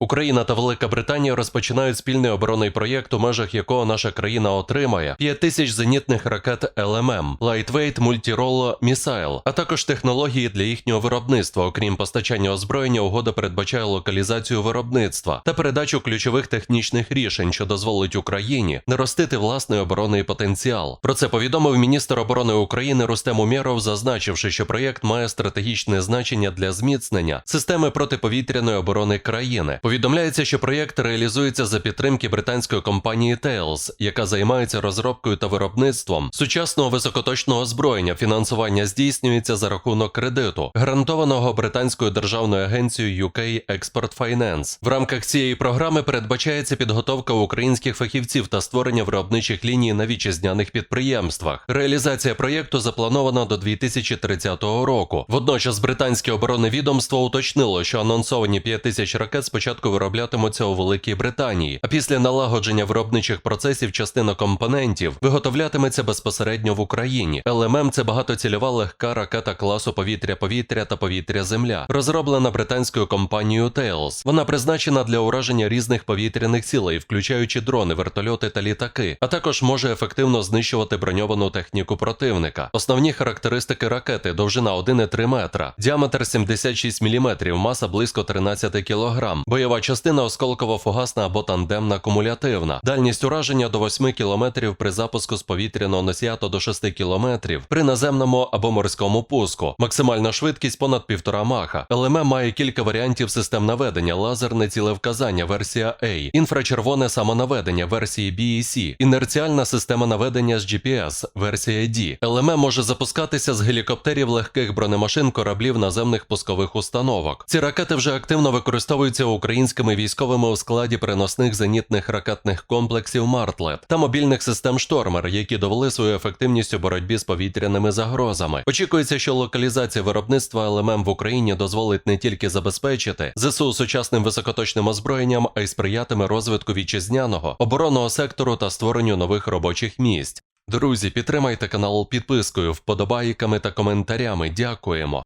Україна та Велика Британія розпочинають спільний оборонний проєкт, у межах якого наша країна отримає 5 тисяч зенітних ракет ЛММ, Lightweight Multi-Role Missile, а також технології для їхнього виробництва. Окрім постачання озброєння, угода передбачає локалізацію виробництва та передачу ключових технічних рішень, що дозволить Україні наростити власний оборонний потенціал. Про це повідомив міністр оборони України Рустем Умєров, зазначивши, що проєкт має стратегічне значення для зміцнення системи протиповітряної оборони країни. Повідомляється, що проєкт реалізується за підтримки британської компанії Tails, яка займається розробкою та виробництвом сучасного високоточного озброєння. Фінансування здійснюється за рахунок кредиту, гарантованого британською державною агенцією UK Export Finance. В рамках цієї програми передбачається підготовка українських фахівців та створення виробничих ліній на вітчизняних підприємствах. Реалізація проєкту запланована до 2030 року. Водночас британське оборонне відомство уточнило, що анонсовані 5 тисяч ракет спочатку вироблятимуться у Великій Британії, а після налагодження виробничих процесів частина компонентів виготовлятиметься безпосередньо в Україні. ЛММ – це багатоцільова легка ракета класу повітря-повітря та повітря-земля, розроблена британською компанією Tails. Вона призначена для ураження різних повітряних цілей, включаючи дрони, вертольоти та літаки, а також може ефективно знищувати броньовану техніку противника. Основні характеристики ракети: довжина 1,3 метра, діаметр 76 мм, маса близько 13 кг, бойова частина осколково-фугасна або тандемна кумулятивна, дальність ураження до 8 км при запуску з повітряного носія та до 6 км при наземному або морському пуску, максимальна швидкість понад 1,5 маха. ЛММ має кілька варіантів систем наведення, лазерне цілевказання, версія A, інфрачервоне самонаведення, версії B і C, інерціальна система наведення з GPS, версія D. ЛММ може запускатися з гелікоптерів, легких бронемашин, кораблів, наземних пускових установок. Ці ракети вже активно використовуються українськими військовими у складі переносних зенітних ракетних комплексів Мартлет та мобільних систем Штормер, які довели свою ефективність у боротьбі з повітряними загрозами. Очікується, що локалізація виробництва ЛММ в Україні дозволить не тільки забезпечити ЗСУ сучасним високоточним озброєнням, а й сприятиме розвитку вітчизняного оборонного сектору та створенню нових робочих місць. Друзі, підтримайте канал підпискою, вподобайками та коментарями. Дякуємо.